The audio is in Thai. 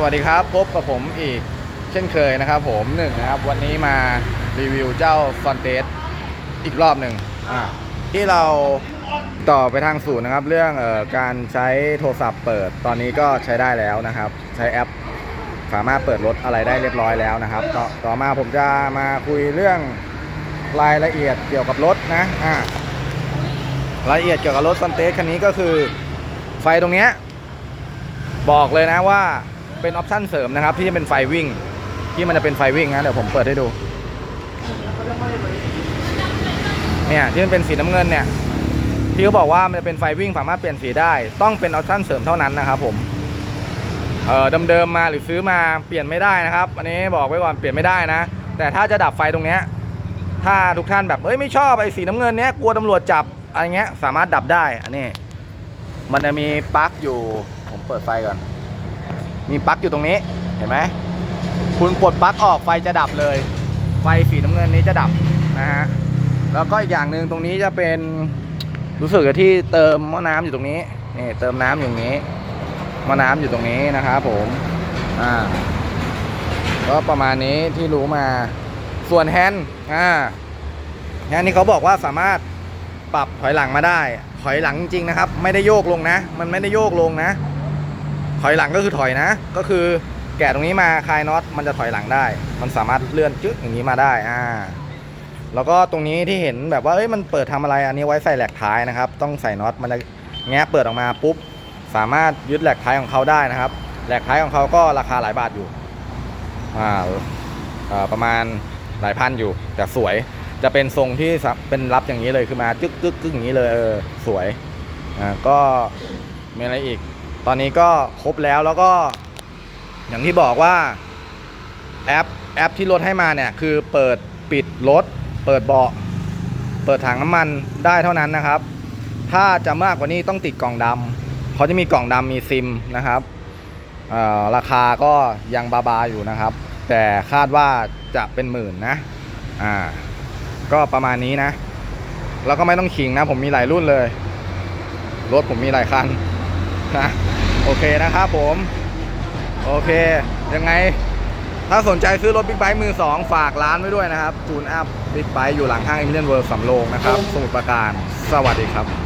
สวัสดีครับ พบกับผมอีกเช่นเคยนะครับผมหนึ่งนะครับ วันนี้มารีวิวเจ้าฟอนเตสอีกรอบหนึ่งที่เราต่อไปทางศูนย์นะครับ เรื่องออการใช้โทรศัพท์เปิดตอนนี้ก็ใช้ได้แล้วนะครับ ใช้แอป สามารถเปิดรถอะไรได้เรียบร้อยแล้วนะครับ ต่อต่อมาผมจะมาคุยเรื่องรายละเอียดเกี่ยวกับรถนะอ่ารายละเอียดเกี่ยวกับรถฟอนเตสคันนี้ก็คือ ไฟตรงเนี้ยบอกเลยนะว่า เป็นออปชั่นเสริมนะครับ ที่จะเป็นไฟวิ่ง ที่มันจะเป็นไฟวิ่งนะเดี๋ยวผมเปิดให้ดู เนี่ยที่มันเป็นสีน้ำเงินเนี่ยที่เขาบอกว่ามันจะเป็นไฟวิ่งสามารถเปลี่ยนสีได้ ต้องเป็นออปชั่นเสริมเท่านั้นนะครับผมเออเดิมๆมาหรือซื้อมาเปลี่ยนไม่ได้นะครับ อันนี้บอกไว้ก่อนเปลี่ยนไม่ได้นะ แต่ถ้าจะดับไฟตรงเนี้ยถ้าทุกท่านแบบเอ้ยไม่ชอบไอ้สีน้ำเงินเนี้ยกลัวตำรวจจับอะไรเงี้ยสามารถดับได้อันนี้มันจะมีปลั๊กอยู่ผมเปิดไฟก่อน มีปลั๊กอยู่ตรงนี้เห็นไหมคุณปลดปลั๊กออกไฟจะดับเลย ไฟสีน้ำเงินนี้จะดับนะฮะแล้วก็อีกอย่างหนึ่งตรงนี้จะเป็นรู้สึกจะที่เติมหม้อน้ำอยู่ตรงนี้นี่เติมน้ำอยู่ตรงนี้หม้อน้ำอยู่ตรงนี้นะครับผมอ่าก็ประมาณนี้ที่รู้มาส่วนแฮนด์อ่าแฮนด์นี่เขาบอกว่าสามารถปรับถอยหลังมาได้ ถอยหลังจริงนะครับ ไม่ได้โยกลงนะ มันไม่ได้โยกลงนะ ถอยหลังก็คือถอยนะ ก็คือแกะตรงนี้มาคลายน็อตมันจะถอยหลังได้ มันสามารถเลื่อนจึ๊กอย่างนี้มาได้อ่าแล้วก็ตรงนี้ที่เห็นแบบว่าเอ้ยมันเปิดทำอะไรอันนี้ไว้ใส่แหลกท้ายนะครับ ต้องใส่น็อตมันจะแงะเปิดออกมาปุ๊บสามารถยึดแหลกท้ายของเขาได้นะครับแหลกท้ายของเขาก็ราคาหลายบาทอยู่อ่าอ่อประมาณหลายพันอยู่ แต่สวยจะเป็นทรงที่เป็นรับอย่างนี้เลยคือมาจึ๊กจึ๊กจึ๊กอย่างนี้เลยเออสวยอ่าก็มีอะไรอีก ตอนนี้ก็ครบแล้วแล้วก็อย่างที่บอกว่าแอปแอปที่รถให้มาเนี่ยคือเปิดปิดรถเปิดเบาะเปิดถังน้ำมันได้เท่านั้นนะครับ ถ้าจะมากกว่านี้ต้องติดกล่องดำเขาจะมีกล่องดำมีซิมนะครับราคาก็ยังบาบาอยู่นะครับ แต่คาดว่าจะเป็นหมื่นนะอ่าก็ประมาณนี้นะ แล้วก็ไม่ต้องขิงนะ ผมมีหลายรุ่นเลย รถผมมีหลายคัน นะโอเคนะครับผม โอเค ยังไง ถ้าสนใจซื้อรถบิ๊กไบค์มือ2ฝากร้านไว้ด้วยนะครับจูนอัพบิ๊กไบค์อยู่หลังห้างอิมเลียนเวิร์สำโรงนะครับ สมุทรปราการ สวัสดีครับ